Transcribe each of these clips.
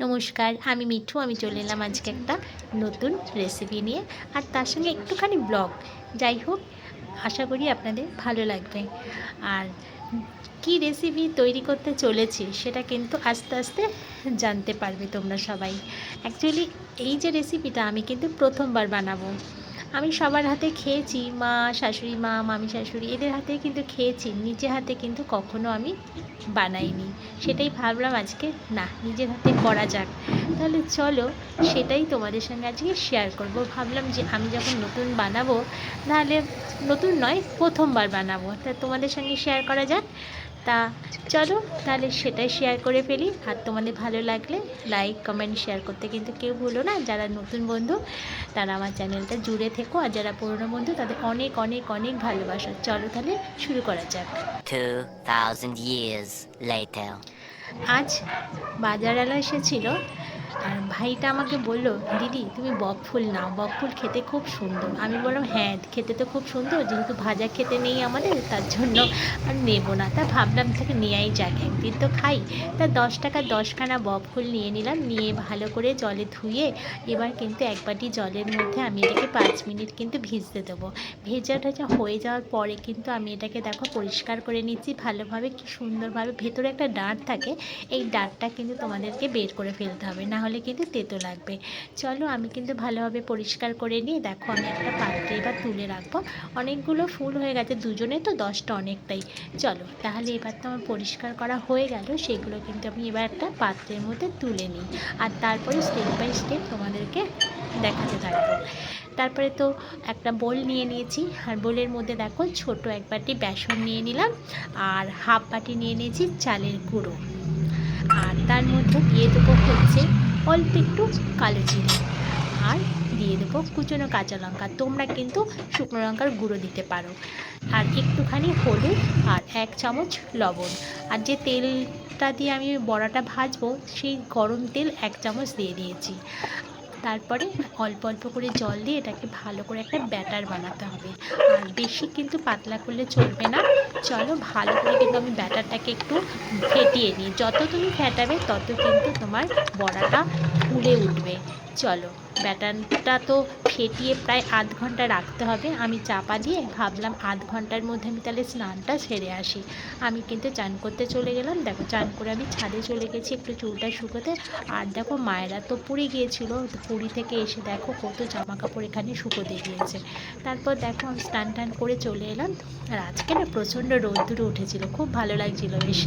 নমস্কার, আমি মিঠু। আমি চলে এলাম আজকে একটা নতুন রেসিপি নিয়ে। আর তার সঙ্গে একটুখানি ব্লগ যাই হোক, আশা করি আপনাদের ভালো লাগবে। আর কি রেসিপি তৈরি করতে চলেছি সেটা কিন্তু আস্তে আস্তে জানতে পারবে তোমরা সবাই। অ্যাকচুয়ালি এই যে রেসিপিটা আমি কিন্তু প্রথমবার বানাবো। আমি সবার হাতে খেয়েছি, মা, শাশুড়ি, মা, মামি, শাশুড়ি, এদের হাতে কিন্তু খেয়েছি নিজে হাতে কিন্তু কখনো আমি বানাইনি। সেটাই ভাবলাম আজকে, না, নিজের হাতে করা যাক। তাহলে চলো, সেটাই তোমাদের সঙ্গে আজকে শেয়ার করব। ভাবলাম যে আমি যখন নতুন বানাবো, তাহলে নতুন নয়, প্রথমবার বানাবো। তা তোমাদের সঙ্গে শেয়ার করা যাক। তা চলো তাহলে সেটাই শেয়ার করে ফেলি। আর তোমাদের ভালো লাগলে লাইক কমেন্ট শেয়ার করতে কিন্তু কেউ ভুলো না। যারা নতুন বন্ধু তারা আমার চ্যানেলটা জুড়ে থেকো। আর যারা পুরনো বন্ধু তাদের অনেক অনেক অনেক ভালোবাসা। চলো তাহলে শুরু করা যাক। 2000 years later. আজ বাজারওয়ালা এসেছিল। আর ভাইটা আমাকে বলল, দিদি, তুমি বক ফুল নাও। বক ফুল খেতে খুব সুন্দর। আমি বললাম হ্যাঁ খেতে তো খুব সুন্দর। যেহেতু ভাজা খেতে নেই আমাদের, তার জন্য আর নেব না। তা ভাবলাম থেকে নেওয়াই যাক। একদিন তো খাই। তা দশ টাকা দশখানা বক ফুল নিয়ে নিলাম। নিয়ে ভালো করে জলে ধুয়ে এবার কিন্তু এক বাটি জলের মধ্যে আমি এটাকে পাঁচ মিনিট কিন্তু ভিজতে দেবো। ভেজা টেজা হয়ে যাওয়ার পরে কিন্তু আমি এটাকে দেখো পরিষ্কার করে নিচ্ছি। ভালোভাবে কি সুন্দরভাবে ভেতরে একটা ডাঁট থাকে, এই ডাঁটটা কিন্তু তোমাদেরকে বের করে ফেলতে হবে। না হলে কিন্তু তেতো লাগবে। চলো আমি কিন্তু ভালোভাবে পরিষ্কার করে নিয়ে দেখো আমি একটা পাত্রে এবার তুলে রাখব। অনেকগুলো ফুল হয়ে গেছে, দুজনে তো দশটা অনেকটাই। চলো তাহলে এবার তো আমার পরিষ্কার করা হয়ে গেল, সেগুলো কিন্তু আমি এবার একটা পাত্রের মধ্যে তুলে নিই। আর তারপরে স্টেপ বাই স্টেপ তোমাদেরকে দেখাতে থাকব। তারপরে তো একটা বোল নিয়ে নিয়েছি। আর বোলের মধ্যে দেখো ছোট এক বাটি বেসন নিয়ে নিলাম। আর হাফ বাটি নিয়ে নিয়েছি চালের গুঁড়ো। আর তার মধ্যে দিয়ে দেবো হচ্ছে অল্প একটু কালো চিনি আর দিয়ে দেবো কুচনো কাঁচা লঙ্কা। তোমরা কিন্তু শুকনো লঙ্কার গুঁড়ো দিতে পারো। আর একটুখানি হলুদ আর এক চামচ লবণ। আর যে তেলটা দিয়ে আমি বড়াটা ভাজবো, সেই গরম তেল এক চামচ দিয়ে দিয়েছি। তারপরে অল্প অল্প করে জল দিয়ে এটাকে ভালো করে একটা ব্যাটার বানাতে হবে। আর বেশি কিন্তু পাতলা করলে চলবে না। চলো ভালো করে কিন্তু আমি ব্যাটারটাকে একটু ফেটিয়ে নিই। যত তুমি ফেটাবে তত কিন্তু তোমার বড়াটা ফুলে উঠবে। চলো ব্যাটারটা তো ফেটিয়ে প্রায় আধ ঘণ্টা রাখতে হবে। আমি চাপা দিয়ে ভাবলাম আধ ঘণ্টার মধ্যে আমি তাহলে স্নানটা সেরে আসি। আমি কিন্তু চান করতে চলে গেলাম। দেখো, চান করে আমি ছাদে চলে গেছি একটু চুলটা শুকোতে। আর দেখো, মায়েরা তো পুরী গিয়েছিল। পুরী থেকে এসে দেখো, কত জামা কাপড় এখানে শুকোতে গিয়েছে। তারপর দেখো, আমি স্নান টান করে চলে এলাম। আর আজকে না প্রচণ্ড রোদ্দুরে উঠেছিল। খুব ভালো লাগছিল, বেশ।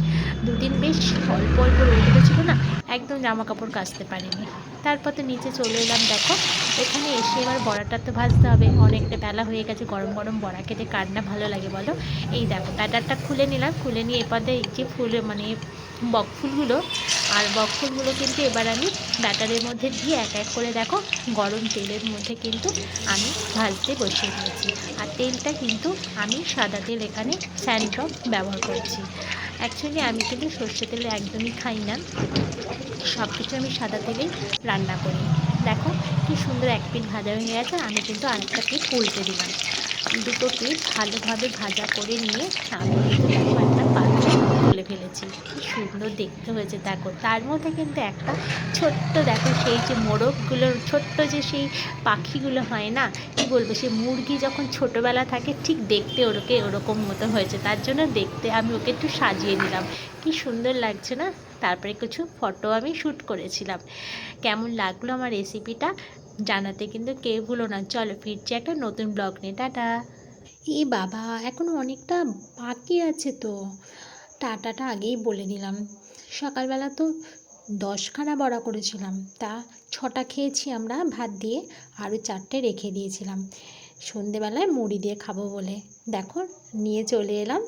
দুদিন বেশ অল্প অল্প রোদ উঠেছিল না? একদম জামা কাপড় কাচতে পারিনি। তারপর তো নিচে চলে এলাম, দেখো। এখানে এসে এবার বড়াটা তো ভাজতে হবে। অনেকটা বেলা হয়ে গেছে, গরম গরম বড়া খেতে। কার না ভালো লাগে বলো? এই দেখো, ব্যাটারটা খুলে নিলাম। খুলে নিয়ে এই যে ফুল মানে বক ফুলগুলো। আর বক ফুলগুলো কিন্তু এবার আমি ব্যাটারের মধ্যে দিয়ে এক এক করে দেখো, গরম তেলের মধ্যে কিন্তু আমি ভাজতে বসিয়ে দিয়েছি। আর তেলটা কিন্তু আমি সাদা তেল এখানে স্যান্ড্রপ ব্যবহার করেছি। অ্যাকচুয়ালি আমি কিন্তু সর্ষে তেল একদমই খাই না। সব কিছু আমি সাদা তেলেই রান্না করি। দেখো, কি সুন্দর এক পিঠ ভাজা হয়ে গেছে, আমি কিন্তু আরেকটা পিঠ উল্টে দিলাম। দুটো পিঠ ভালোভাবে ভাজা করে নিয়ে আমি তুলে ফেলেছি। কি সুন্দর দেখতে হয়েছে, দেখো। তার মধ্যে কিন্তু একটা ছোট্ট, দেখো সেই যে মোরগগুলোর ছোট্ট যে সেই পাখিগুলো হয় না, কি বলব সে মুরগি যখন ছোটোবেলা থাকে, ঠিক দেখতে ওরকে ওরকম মতো হয়েছে। তার জন্য দেখতে আমি ওকে একটু সাজিয়ে নিলাম। কি সুন্দর লাগছে না? তারপরে কিছু ফটো আমি শ্যুট করেছিলাম। কেমন লাগল আমার রেসিপিটা? জানাতে কিন্তু কেউ ভুলো না। চলো ফিরছি একটা নতুন ব্লগ নিয়ে। টাটা। এই বাবা এখনও অনেকটা বাকি আছে তো। টাটাটা আগেই বলে দিলাম সকালবেলা তো দশখানা বড়া করেছিলাম। তা ছটা খেয়েছি আমরা, ভাত দিয়ে আরও চারটে রেখে দিয়েছিলাম। সন্ধেবেলায় মুড়ি দিয়ে খাব বলে। দেখো, নিয়ে চলে এলাম।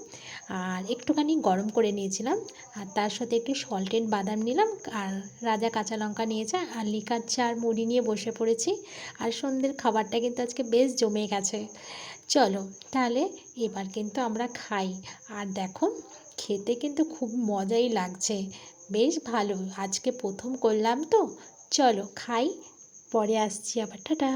আর একটুখানি গরম করে নিয়েছিলাম। আর তার সাথে একটু সল্টেড বাদাম নিলাম। আর রাজা কাঁচা লঙ্কা নিয়েছে। আর লিকার চা আর মুড়ি নিয়ে বসে পড়েছি। আর সন্ধ্যের খাবারটা কিন্তু আজকে বেশ জমে গেছে। চলো, তাহলে এবার কিন্তু আমরা খাই। আর দেখো, খেতে কিন্তু খুব মজাই লাগছে। বেশ ভালো, আজকে প্রথম করলাম তো। চলো, খাই, পরে আসছি আবার, টাটা।